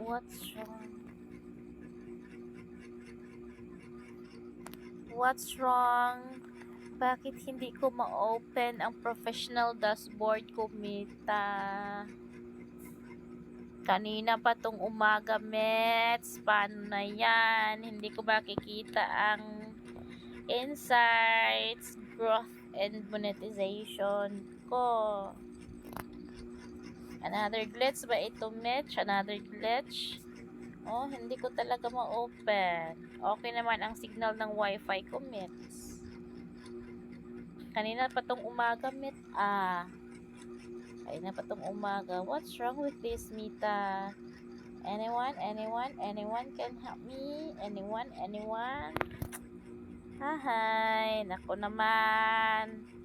What's wrong? What's wrong? Bakit hindi ko ma-open ang professional dashboard ko, Mita? Kanina pa tong umaga, Mets. Paano na yan? Hindi ko makikita ang insights, growth, and monetization ko. Another glitch ba ito, Mitch? Another glitch? Oh, hindi ko talaga ma-open. Okay naman ang signal ng wifi ko, Mitch. Kanina pa tong umaga, Mit. Ah. Kanina pa tong umaga. What's wrong with this, Mita? Anyone? Anyone? Anyone can help me? Anyone? Anyone? Hi, nako naman.